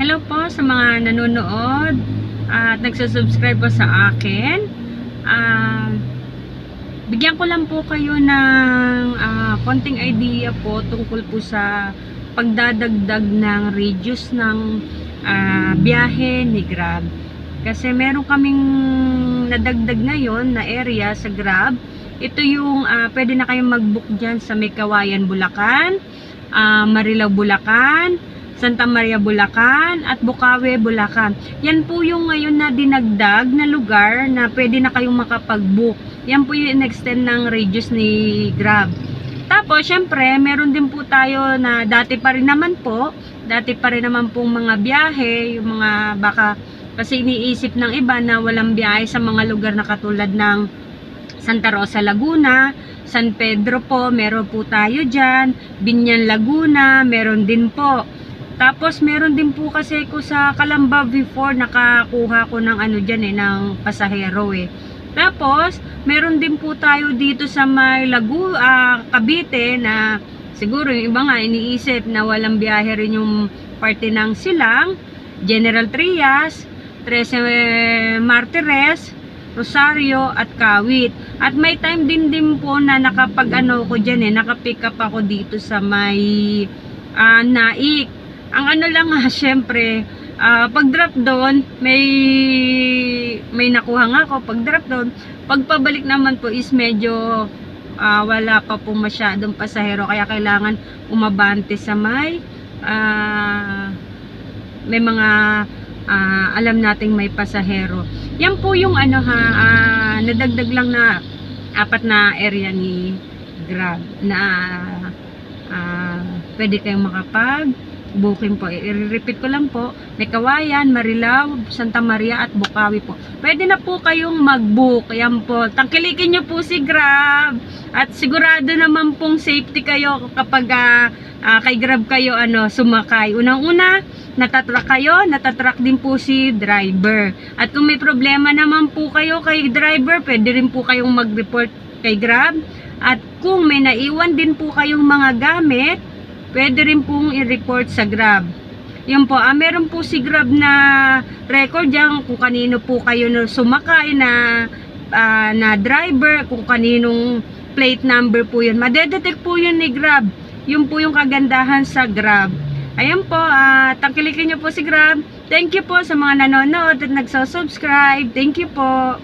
Hello po sa mga nanonood at nagsusubscribe po sa akin. Ah, bigyan ko lang po kayo ng ah, konting idea po tungkol po sa pagdadagdag ng radius ng ah, biyahe ni Grab. Kasi meron kaming nadagdag ngayon na area sa Grab. Ito yung ah, pwede na kayong mag-book dyan sa Mekawayan, Bulacan, ah, Marilao, Bulacan, Santa Maria, Bulacan at Bukawe, Bulacan. Yan po yung ngayon na dinagdag na lugar na pwede na kayong makapag-book. Yan po yung in-extend ng radius ni Grab. Tapos, syempre, meron din po tayo na dati pa rin naman po, dati pa rin naman pong mga biyahe, yung mga baka, kasi iniisip ng iba na walang biyahe sa mga lugar na katulad ng Santa Rosa, Laguna, San Pedro po, meron po tayo dyan, Binyan, Laguna, meron din po. Tapos meron din po kasi ko sa Calamba before nakakuha ko ng ano dyan eh, ng pasahero eh. Tapos, meron din po tayo dito sa may Lagu, ah, Cavite na siguro yung iba nga iniisip na walang biyahe rin yung parte ng Silang, General Trias, 13 Martires, Rosario at Kawit. At may time din din po na nakapag ano ko dyan eh, nakapick up ako dito sa may ah, Naik. Ang ano lang nga, syempre, ah, pag drop doon, may may nakuha nga ako. Pag drop doon, pagpabalik naman po is medyo ah, wala pa po masyadong pasahero. Kaya kailangan umabante sa may ah, may mga ah, alam nating may pasahero. Yan po yung ano ha, ah, nadagdag lang na apat na area ni Grab na ah, pwede kayong makapag booking po. I-repeat ko lang po. May Kawayan, Marilao, Santa Maria at Bukawi po. Pwede na po kayong mag-book. Yan po. Tangkilikin nyo po si Grab. At sigurado naman pong safety kayo kapag ah, kay Grab kayo ano, sumakay. Unang-una, natatrack kayo, natatrack din po si driver. At kung may problema naman po kayo kay driver, pwede rin po kayong mag-report kay Grab. At kung may naiwan din po kayong mga gamit, pwede rin pong i-report sa Grab. Yun po, ah, meron po si Grab na record dyan kung kanino po kayo sumakay na, ah, na driver, kung kaninong plate number po yun. Madedetect po yun ni Grab. Yun po yung kagandahan sa Grab. Ayan po, ah, tangkilikin nyo po si Grab. Thank you po sa mga nanonood at nagsusubscribe. Thank you po.